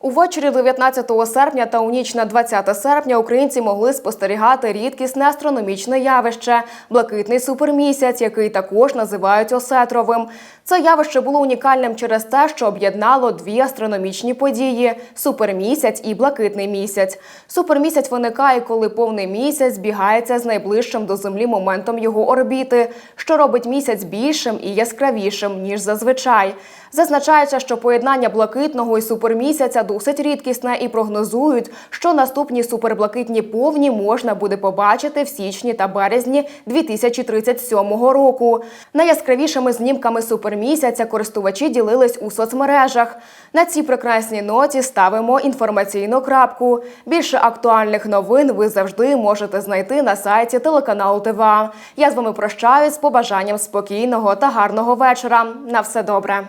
Увечері 19 серпня та у ніч на 20 серпня українці могли спостерігати рідкісне астрономічне явище блакитний супермісяць, який також називають осетровим. Це явище було унікальним через те, що об'єднало дві астрономічні події супермісяць і блакитний місяць. Супермісяць виникає, коли повний місяць збігається з найближчим до землі моментом його орбіти, що робить місяць більшим і яскравішим ніж зазвичай. Зазначається, що поєднання блакитного і супермісяця досить рідкісне і прогнозують, що наступні суперблакитні повні можна буде побачити в січні та березні 2037 року. Найяскравішими знімками супермісяця користувачі ділились у соцмережах. На цій прекрасній ноті ставимо інформаційну крапку. Більше актуальних новин ви завжди можете знайти на сайті телеканалу ТВА. Я з вами прощаюсь з побажанням спокійного та гарного вечора. На все добре.